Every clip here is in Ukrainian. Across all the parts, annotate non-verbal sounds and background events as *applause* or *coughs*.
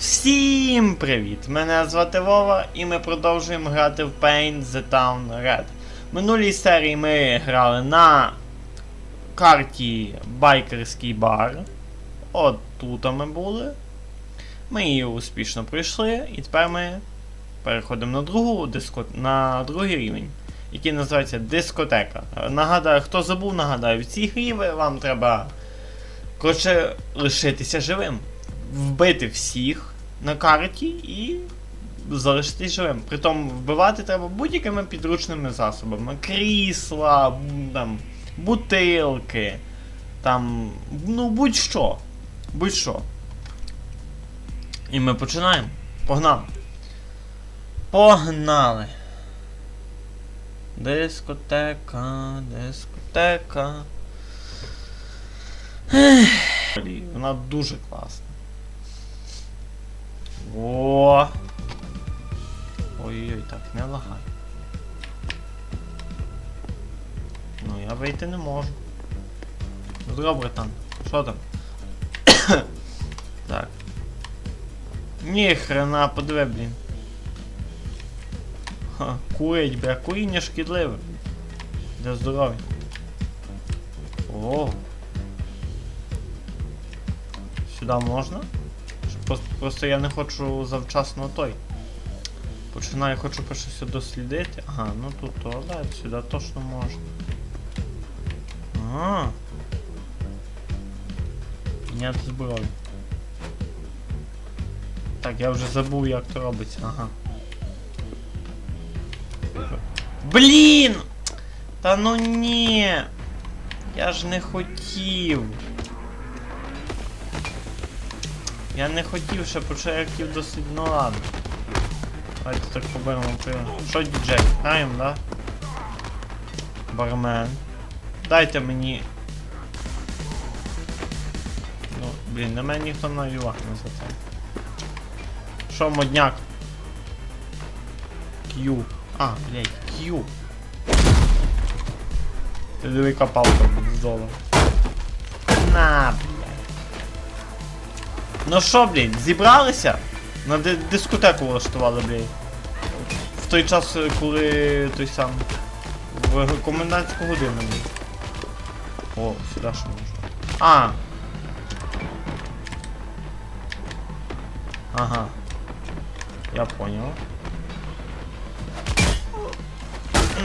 Всім привіт! Мене звати Вова, і ми продовжуємо грати в Paint the Town Red. В минулій серії ми грали на карті Байкерський бар. От тут ми були. Ми її успішно пройшли, і тепер ми переходимо на другу диско... на другий рівень, який називається дискотека. Нагадаю, хто забув, нагадаю, в цій грі вам треба коротше, лишитися живим вбити всіх на карті і залишитись живим. Притом вбивати треба будь-якими підручними засобами. Крісла, там, бутилки, там, ну будь-що. Будь-що. І ми починаємо. Погнали. Погнали. Дискотека, дискотека. Ех, Вона дуже класна. Так. Ну, я вийти не можу. Ну, Здорово, братан. Що там? *coughs* так. Ні, хрена, подиви, блін. Ха, курить, бля, куріння шкідливе. Для здоров'я. О. Сюди можна? Просто, просто я не хочу завчасно той. Починаю, хочу перше все дослідити. Ага, ну тут туалет, сюди точно можна. Ага. Підняти зброю. Так, я вже забув, як то робиться, ага. Блін! Та ну ні! Я ж не хотів. Я не хотів, ще почав я ну ладно. Давайте так поберемо прямо. Що діджей? Граємо, да? Бармен. Дайте мені. Ну, блін, на мене ніхто на ювах не звертає. Що, модняк? Q. А, блядь, Q. Ти диви палка з долара. На, блядь. Ну що, блін, зібралися? На ди- дискотеку влаштували, блін. В той час, е, коли той сам. В комендантську годину. О, сюди що можна. А. Ага. Я понял.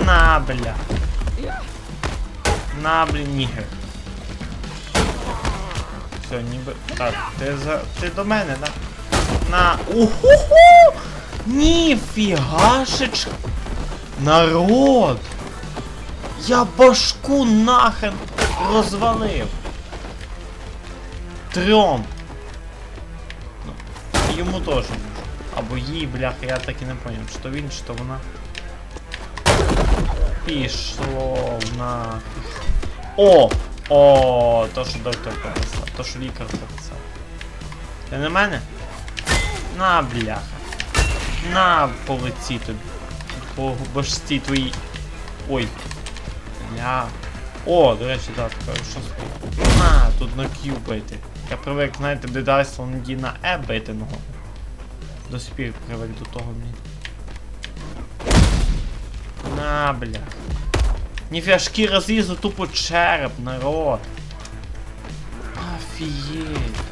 На, бля. На, блін, нігер. Все, ніби. Так, ти за. Ти до мене, да? На. Уху! Ніфігашечка! Народ! Я башку нахрен розвалив! Трьом! Ну, йому теж. Або їй, бляха, я так і не поняв, то він, то вона. Пішло на. О! О, то, що доктор прописав, то, що лікар прописав. Ти на мене? На, бляха. На по лиці тобі. По башці твоїй. Ой. Бля. О, до речі, так, тепер що стоїть? На, тут на Q бити. Я привик, знаєте, де Дайсланді на E бити ногу. До спір привик до того, блін. На, бля. Ніфіга шкіра злізу тупо череп, народ. Офігеть.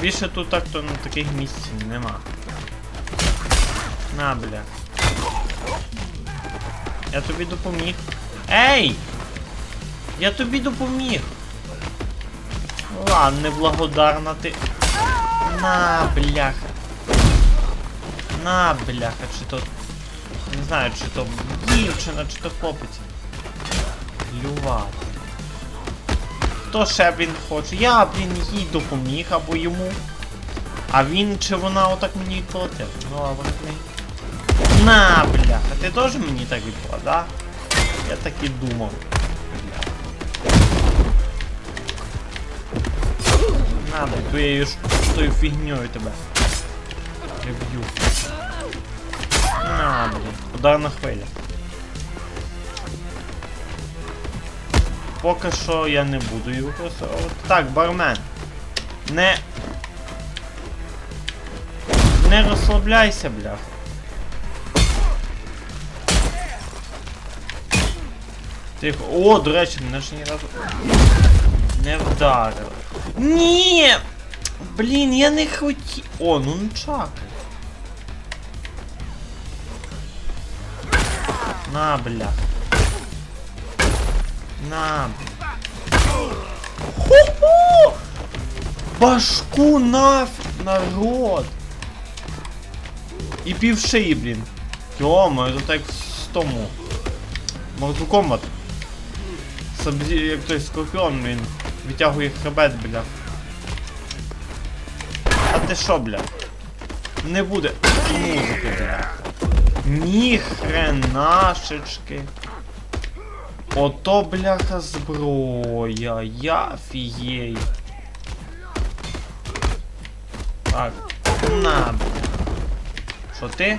Більше тут так то на таких місць нема. На, бля. Я тобі допоміг. Ей! Я тобі допоміг. Ладно, неблагодарна ти. На, бляха. На, бляха, чи то. Не знаю, чи то дівчина, чи то хлопець. Плювати. Хто ще, блін, хоче? Я, блін, їй допоміг або йому. А він чи вона отак мені відплатив? Ну, а вони мені. На, бляха, ти теж мені так відплатив, да? Я так і думав. Бляха. На, бля, твоєю ж тою фігньою тебе. Я б'ю. На, блін, ударна хвиля. Поки що я не буду її використовувати. Так, бармен. Не. Не розслабляйся, бляха. Тихо. О, до речі, мене ж ні разу. Не вдарили. Ні! Блін, я не хотів. О, ну чакай. На, бля. На. Хо-хо! Башку нафиг, народ! І пів шиї, блін. Йомо, это так з тому. Mortal Kombat. Сабзі, як той скорпіон, він витягує хребет, бля. А ти що, бля? Не буде музики, бля. Ні хренашечки. Ото, бляха, зброя. Я фією. Так, на. Що ти?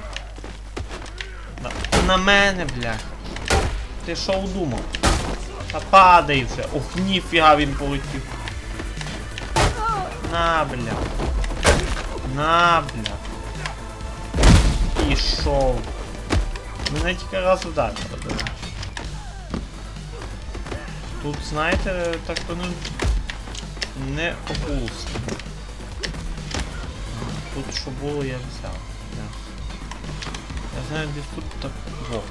На, на мене, бляха. Ти що удумав? Та падай вже. Ох, ніфіга він полетів. На, бля. На, бля. Пішов. Мене тільки раз ударили. Тут, знаєте, так воно не опусти. Тут що було, я взяв. Я знаю, десь тут так. Во.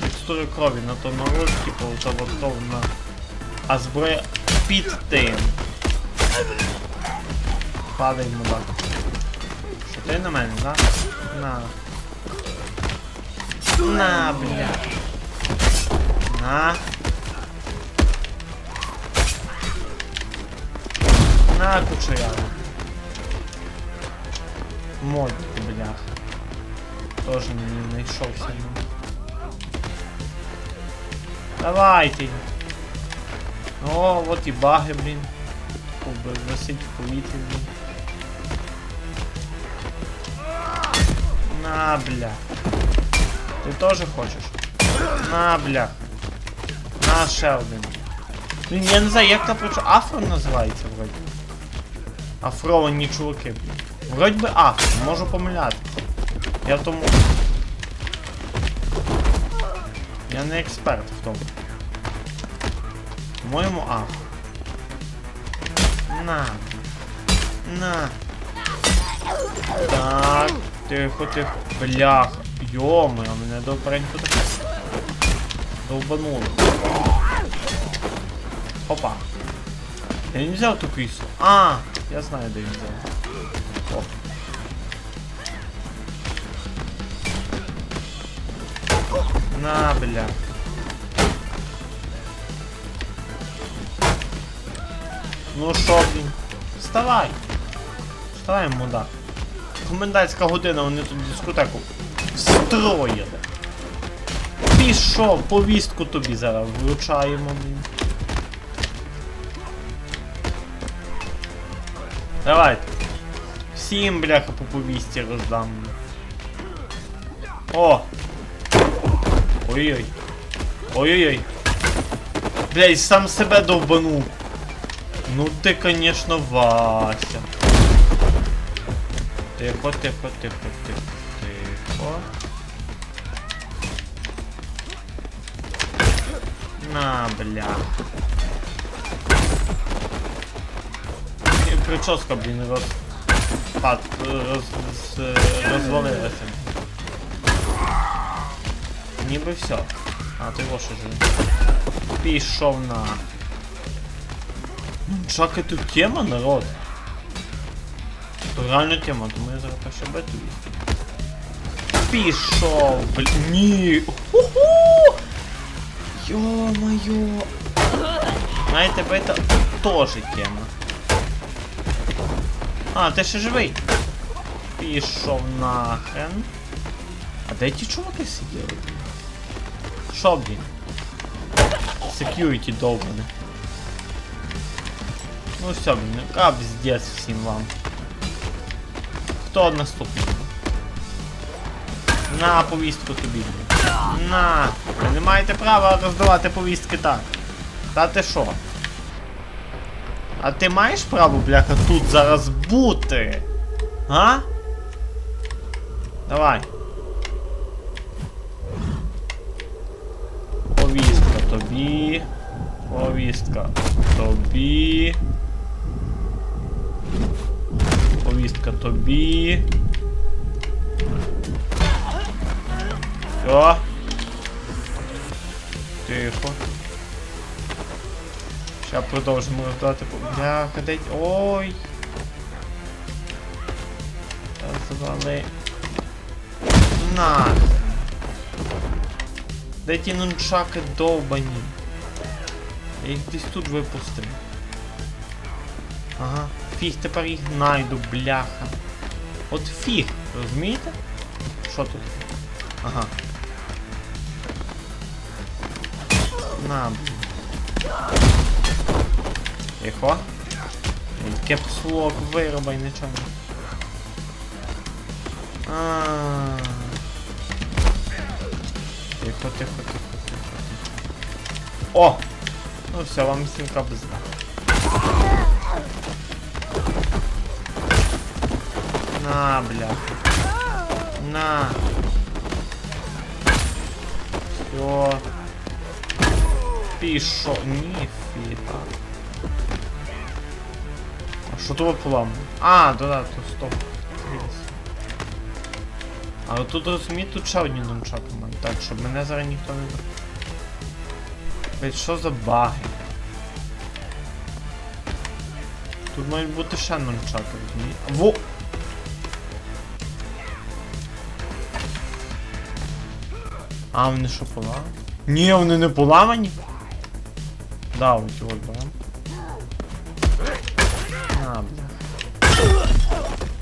Текстури крові на то народ, типу, заготовлена. А зброя під тим. Падай, мудак. Що ти на мене, да? На. На, бля. На. На, кучерява. Мод, бляха. Тоже не знайшовся. ну. Давайте. О, вот і баги, блін. Висить в повітрі, блін. На, бля. Ти теж хочеш? На, бля. На, ще один. Я не знаю, як там. Афро називається вроді. Афровані чуваки. Вроді би афро, можу помиляти. Я в тому. Я не експерт в тому. По-моєму, афро. На. На. Так. Тихо, тихо. Бляха. А мене добренько так. Довбануло. Опа. Я не взяв ту кису. А, я знаю, де він. О. На, бля. Ну шо, блін. Вставай. Вставай, мудак. Комендантська година, вони тут дискотеку встроїли. Пішов, повістку тобі зараз вручаємо, блін. Давайте. Всім, бляха, по повісті роздам. О! Ой-ой. Ой-ой-ой. Блядь, сам себе довбанув. Ну ти, конечно, Вася. Тихо, тихо, тихо, тихо, тихо. На, бля. Прическа, блін, роз... Пад, роз... з- розвалилася. Ніби все. А, ти лоша живе. Пішов на. Ну, Чака тут тема, народ. То реально тема, тому я зараз перше бету Пішов, блін. Ні. Ху-ху! Йо-моє. Знаєте, бета теж тема. А, ти ще живий. Пішов нахрен. А де ті чуваки сиділи? Що, блін? Security довбане. Ну все, блін, капздец всім вам. Хто наступний? На повістку тобі. На! Ви не маєте права роздавати повістки так. Та ти що? А ти маєш право, бляха, тут зараз бути? А? Давай. Повістка тобі. Повістка тобі. Повістка тобі. Все. Тихо. Сейчас продовжимо роздати по. Бляха, дайте. Ой. Звали. На. Ті нунчаки довбані? Я їх десь тут випустив. Ага. Фіг тепер їх знайду, бляха. От фіг, розумієте? Що тут? Ага. На, Тихо. Кепслок вирубай, нічого. А. Тихо, тихо, тихо, тихо, тихо. О! Ну все, вам сімка бзда. На, бляха. На. Все. Пішо. Ніфіга. А що тут поламано? А, да, да, то стоп. А тут розумієте, тут ще одні нунчаки мають. Так, щоб мене зараз ніхто не Блять, що за баги? Тут мають бути ще нунчаки, розумієте? Во! А, вони що поламані? Ні, вони не поламані. Да, ось ось берем.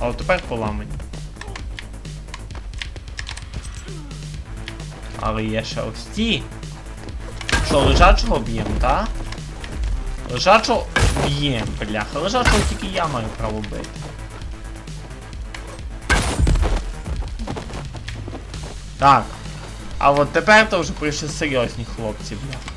А от тепер поламані. Але є ще ось ті. Що, лежачого б'єм, так? Лежачого б'єм, бляха. Лежачого тільки я маю право бити. Так. А от тепер то вже прийшли серйозні хлопці, бля.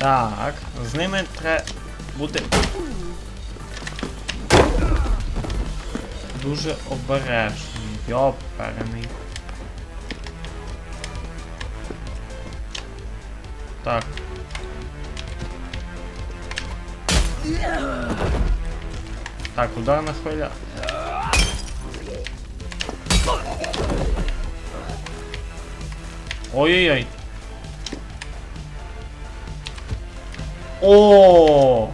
Так, з ними треба бути дуже обережний. Йоперений. Так. Так, ударна хвиля. Ой-ой-ой. О!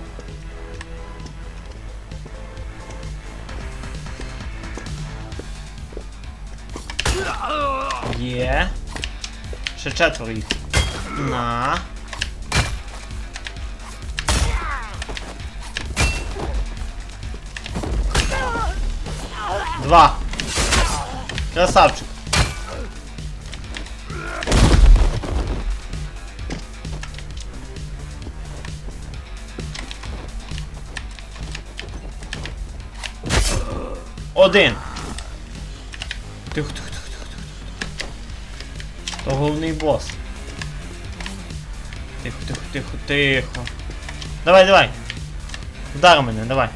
Є. Ще четверо їх. На. Два. Один. Тихо, тихо, тихо, тихо, тихо. То головний бос. Тихо, тихо, тихо, тихо. Давай, давай. Удар мене, давай.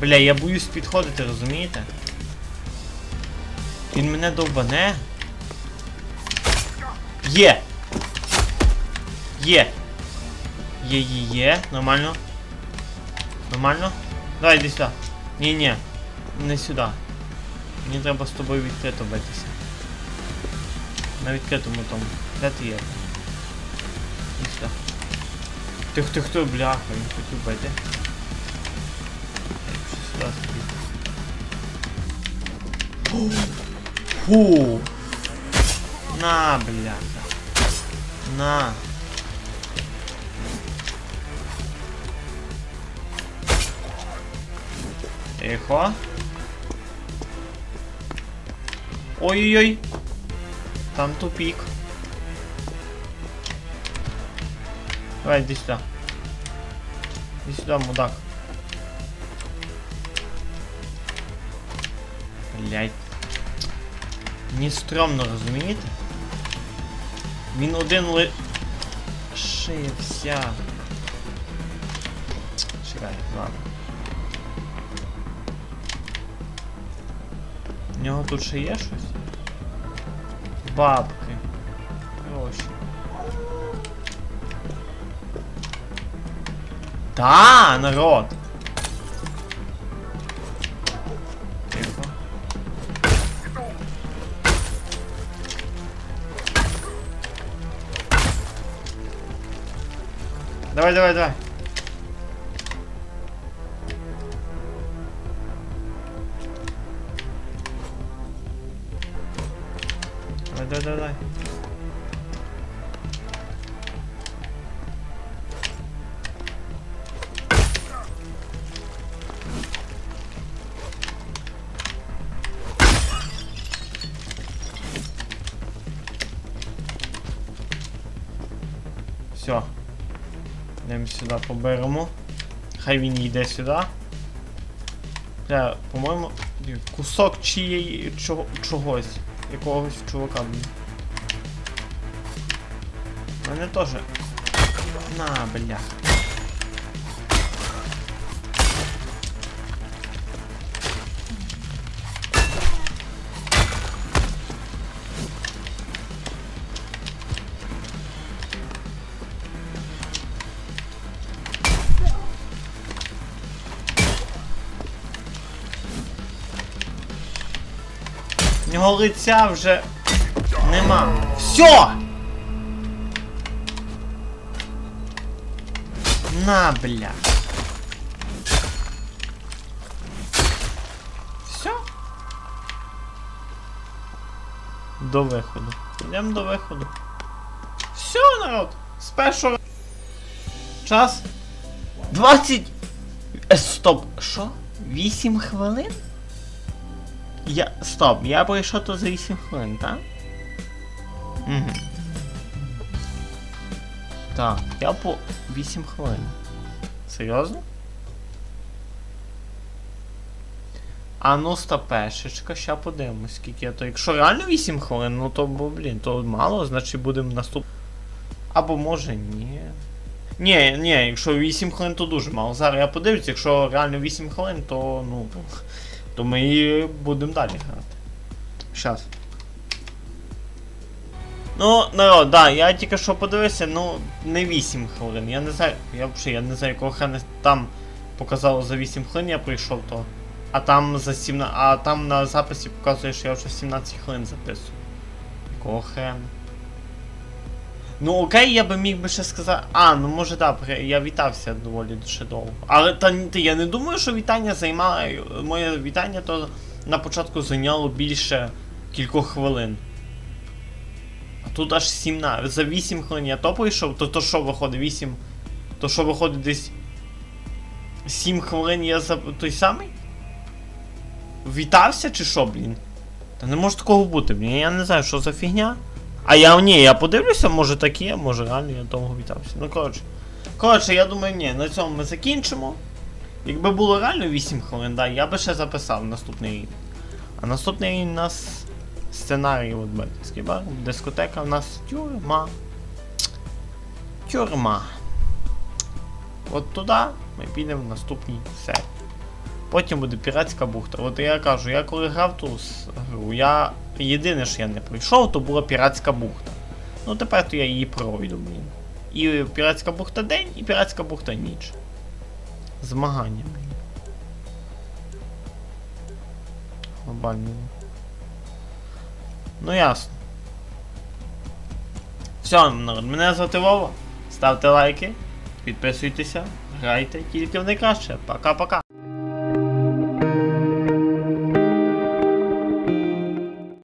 Бля, я боюсь підходити, розумієте? Він мене довбане. Є! Є! Є, є, є. Нормально. Нормально? Давай, іди сюди. Ні-ні. Не сюди. Мені треба з тобою відкрито битися. На відкритому тому. Де ти є? Іди сюди. Ти хто хто, бляха, він хотів бити. Я пішов сюди собі. Фу. На, бляха. На. Тихо. Ой-ой-ой. Там тупик. Давай, иди сюда. Іди сюди, мудак. Блять. Мені стрьомно, розумієте? Він один ли... Шився. Чекай, ладно. У нього тут ще є щось? Бабки. Гроші. Да, народ! Давай, давай. Давай, Все. Йдемо сюди поберемо. Хай він йде сюди. Бля, по-моєму, кусок чиєї чого, чогось. Якогось чувака. Мене теж. На, бля. Нього лиця вже нема. Все! На, бля. Все? До виходу. Йдемо до виходу. Все, народ! З першого. Час. 20. Е, Стоп. Що? 8 хвилин? Я. Стоп, я пройшов то за 8 хвилин, так? Угу. Так, я по 8 хвилин. Серйозно? А ну стопешечка, ща подивимось, скільки я то. Якщо реально 8 хвилин, ну то бо, блін, то мало, значить будемо наступ. Або може ні. Ні, ні, якщо 8 хвилин, то дуже мало. Зараз я подивлюсь, якщо реально 8 хвилин, то ну. То ми будемо далі грати. Щас. Ну, народ, да, я тільки що подивився, ну, не 8 хвилин. Я не знаю, я взагалі я не знаю, якого хрена там показало за 8 хвилин, я прийшов то. А там за 17. А там на записі показує, що я вже 17 хвилин записую. Якого хрена? Ну окей, я би міг би ще сказати. А, ну може да, я вітався доволі ще довго. Але та, та я не думаю, що вітання займало. Моє вітання то на початку зайняло більше кількох хвилин. Тут аж 17. За 8 хвилин я то прийшов, то то що виходить 8. То що виходить десь. 7 хвилин я за той самий? Вітався чи що, блін? Та не може такого бути, блін. Я не знаю, що за фігня. А я ні, я подивлюся, може так є, може реально я довго вітався. Ну коротше. Коротше, я думаю, ні, на цьому ми закінчимо. Якби було реально 8 хвилин, да, я би ще записав наступний рівень. А наступний рівень у нас сценарій от батьківський бар, дискотека у нас тюрма. Тюрма. От туди ми підемо в наступній серії. Потім буде піратська бухта. От я кажу, я коли грав ту гру, я єдине, що я не пройшов, то була піратська бухта. Ну тепер то я її пройду, блін. І піратська бухта день, і піратська бухта ніч. Змагання, блін. Глобальні. Ну ясно. Все, народ, мене звати Вова. Ставте лайки, підписуйтеся, грайте тільки в найкраще. Пока-пока.